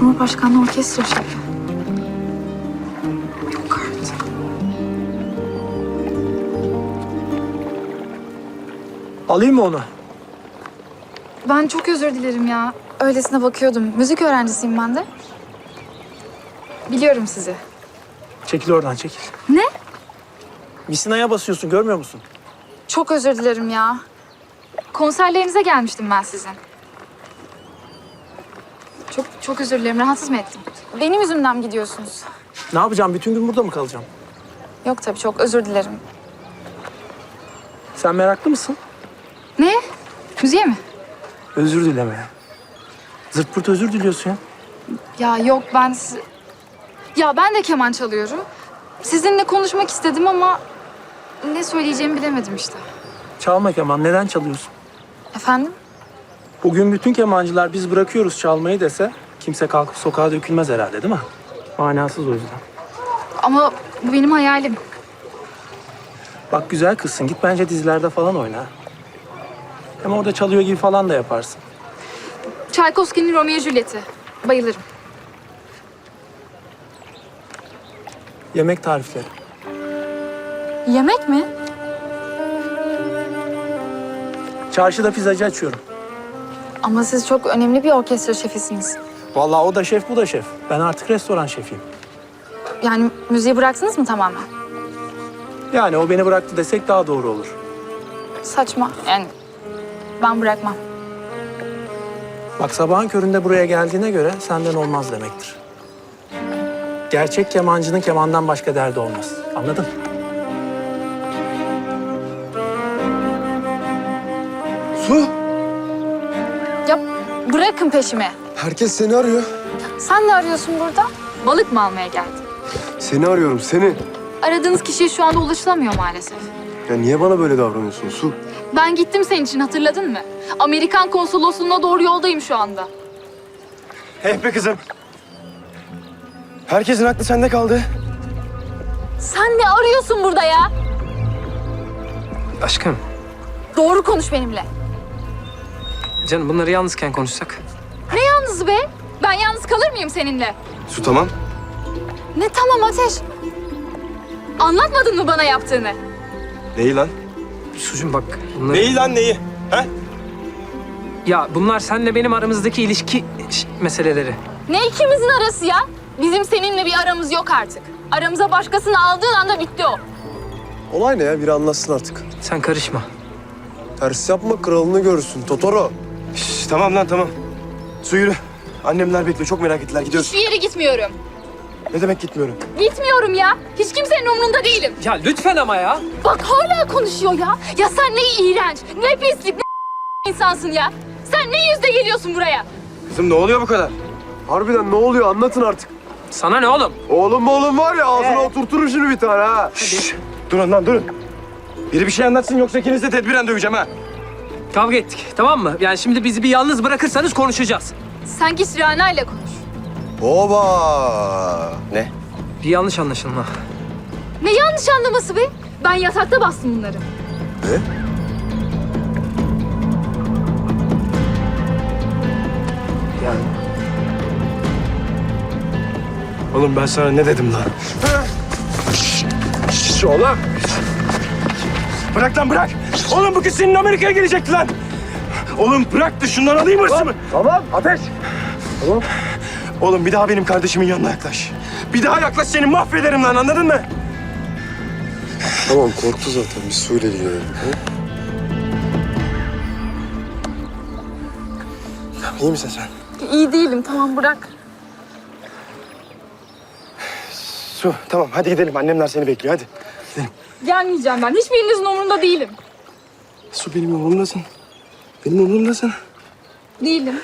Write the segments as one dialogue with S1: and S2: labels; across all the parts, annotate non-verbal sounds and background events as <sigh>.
S1: Cumhurbaşkanlığı orkestra şefi. Yok artık.
S2: Alayım mı onu?
S1: Ben çok özür dilerim ya. Öylesine bakıyordum. Müzik öğrencisiyim ben de. Biliyorum sizi.
S2: Çekil oradan çekil.
S1: Ne?
S2: Misina'ya basıyorsun görmüyor musun?
S1: Çok özür dilerim ya. Konserlerinize gelmiştim ben sizin. Çok özür dilerim. Rahatsız mı ettim? Benim yüzümden mi gidiyorsunuz?
S2: Ne yapacağım? Bütün gün burada mı kalacağım?
S1: Yok tabii çok özür dilerim.
S2: Sen meraklı mısın?
S1: Ne? Müziğe mi?
S2: Özür dileme. Zırt pırt özür diliyorsun ya.
S1: Ya yok ben... si- Ya ben de keman çalıyorum. Sizinle konuşmak istedim ama... Ne söyleyeceğimi bilemedim işte.
S2: Çalma keman. Neden çalıyorsun?
S1: Efendim?
S2: Bugün bütün kemancılar biz bırakıyoruz çalmayı dese kimse kalkıp sokağa dökülmez herhalde değil mi? Manasız o yüzden.
S1: Ama bu benim hayalim.
S2: Bak güzel kızsın. Git bence dizilerde falan oyna. Hem orada çalıyor gibi falan da yaparsın.
S1: Tchaikovsky'nin Romeo Juliet'i. Bayılırım.
S2: Yemek tarifleri.
S1: Yemek mi?
S2: Çarşıda pizzacı açıyorum.
S1: Ama siz çok önemli bir orkestra şefisiniz.
S2: Vallahi o da şef bu da şef. Ben artık restoran şefiyim.
S1: Yani müziği bıraktınız mı tamamen?
S2: Yani o beni bıraktı desek daha doğru olur.
S1: Saçma. Yani ben bırakmam.
S2: Bak sabahın köründe buraya geldiğine göre senden olmaz demektir. Gerçek kemancının kemandan başka derdi olmaz. Anladın?
S3: Su,
S1: Ya bırakın peşimi.
S3: Herkes seni arıyor.
S1: Sen ne arıyorsun burada? Balık mı almaya geldin?
S3: Seni arıyorum, seni.
S1: Aradığınız kişiye şu anda ulaşılamıyor maalesef.
S3: Ya niye bana böyle davranıyorsun Su?
S1: Ben gittim senin için hatırladın mı? Amerikan konsolosluğuna doğru yoldayım şu anda.
S3: Hey be kızım. Herkesin aklı sende kaldı.
S1: Sen ne arıyorsun burada ya?
S4: Aşkım,
S1: Doğru konuş benimle.
S4: canım bunları yalnızken konuşsak.
S1: Yalnız be? Ben yalnız kalır mıyım seninle?
S3: Su tamam.
S1: Ne tamam Ateş? Anlatmadın mı bana yaptığını?
S3: Neyi lan?
S4: Sucum bak bunları...
S3: Neyi lan neyi? He?
S4: Ya bunlar senle benim aramızdaki ilişki ş- meseleleri.
S1: Ne ikimizin arası ya? Bizim seninle bir aramız yok artık. Aramıza başkasını aldığın anda bitti o.
S3: Olay ne ya? Biri anlatsın artık.
S4: Sen karışma.
S3: Ters yapma, kralını görürsün. Totoro. Şş, tamam lan tamam. Su yürü. Annemler bekliyor. Çok merak ettiler. Gidiyoruz.
S1: Hiçbir yere gitmiyorum.
S3: Ne demek gitmiyorum?
S1: Gitmiyorum ya. Hiç kimsenin umrunda değilim.
S4: Ya lütfen ama ya.
S1: Bak hala konuşuyor ya. Ya sen ne iğrenç, ne pislik, ne <laughs> insansın ya. Sen ne yüzle geliyorsun buraya?
S3: Kızım ne oluyor bu kadar? Harbiden ne oluyor? Anlatın artık.
S4: Sana ne oğlum?
S3: Oğlum oğlum var ya ağzına oturturum şimdi bir tane ha. Şşş. Durun lan durun. Biri bir şey anlatsın yoksa ikinizi de tedbiren döveceğim ha.
S4: Kavga ettik tamam mı? Yani şimdi bizi bir yalnız bırakırsanız konuşacağız.
S1: Sen git Rana ile konuş.
S3: Oba. Ne?
S4: Bir yanlış anlaşılma.
S1: Ne yanlış anlaması be? Ben yatakta bastım bunları.
S3: Ne?
S4: Yani
S3: Oğlum ben sana ne dedim lan? Şşş oğlum. Bırak lan bırak. Oğlum bu kız senin Amerika'ya gelecekti lan. Oğlum bırak da şundan alayım hırsımı. Tamam ateş. Tamam. Oğlum bir daha benim kardeşimin yanına yaklaş. Bir daha yaklaş seni mahvederim lan anladın mı?
S5: Tamam korktu zaten biz suyla ilgilenelim.
S3: İyi misin sen?
S1: İyi değilim tamam bırak.
S3: Su tamam hadi gidelim annemler seni bekliyor hadi.
S1: Gelmeyeceğim ben. Hiçbirinizin umurunda değilim.
S3: Su benim umurumdasın. Benim umurumdasın.
S1: Değilim.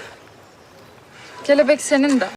S1: Kelebek senin de.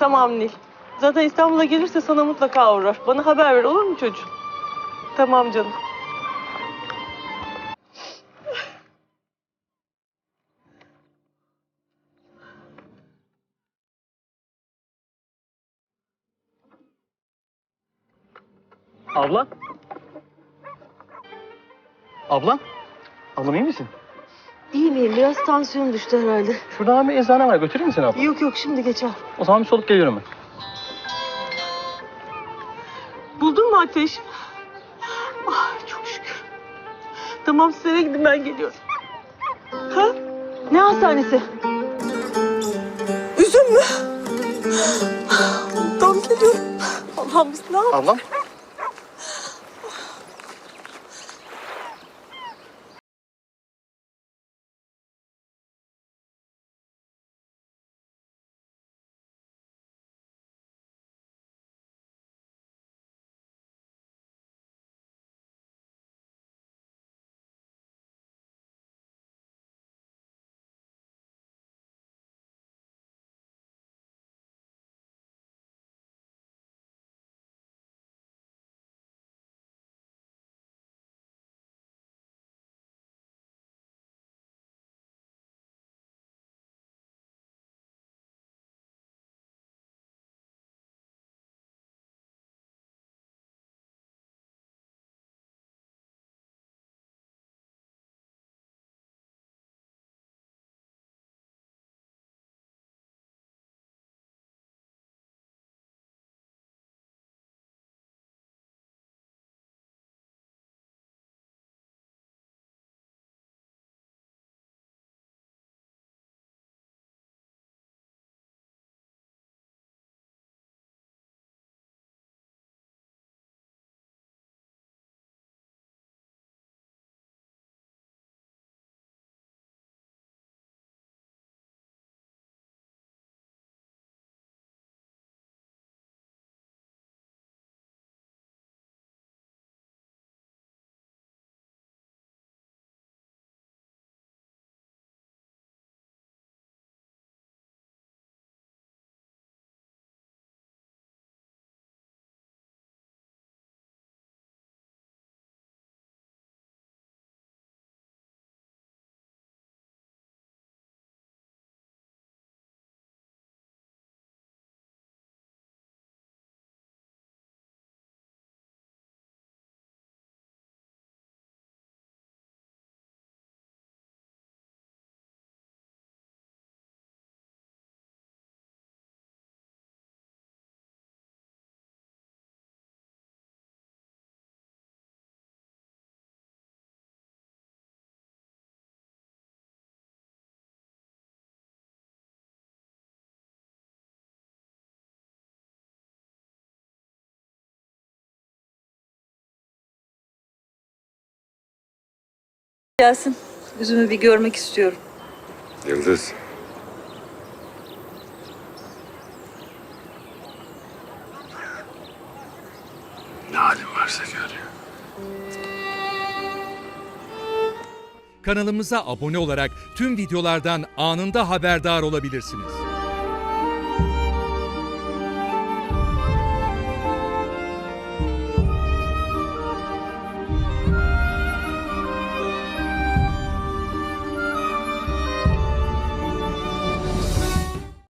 S6: Tamam Nil. Zaten İstanbul'a gelirse sana mutlaka uğrar. Bana haber ver olur mu çocuğum? Tamam canım.
S7: Abla? Abla? Ablam iyi misin?
S6: İyi miyim? Biraz tansiyon düştü herhalde.
S7: Şurada abi bir eczane var. Götüreyim mi seni abla?
S6: Yok yok şimdi geçer.
S7: O zaman bir solup geliyorum ben.
S6: Buldun mu ateş? Ah çok şükür. Tamam siz eve gidin ben geliyorum. Ha? Ne hastanesi? Üzüm mü? Tam geliyorum. Allah'ım biz ne yapalım?
S7: Ablam?
S8: Gelsin. Yüzümü bir görmek istiyorum.
S5: Yıldız. Ne halin varsa gör ya.
S9: Kanalımıza abone olarak tüm videolardan anında haberdar olabilirsiniz.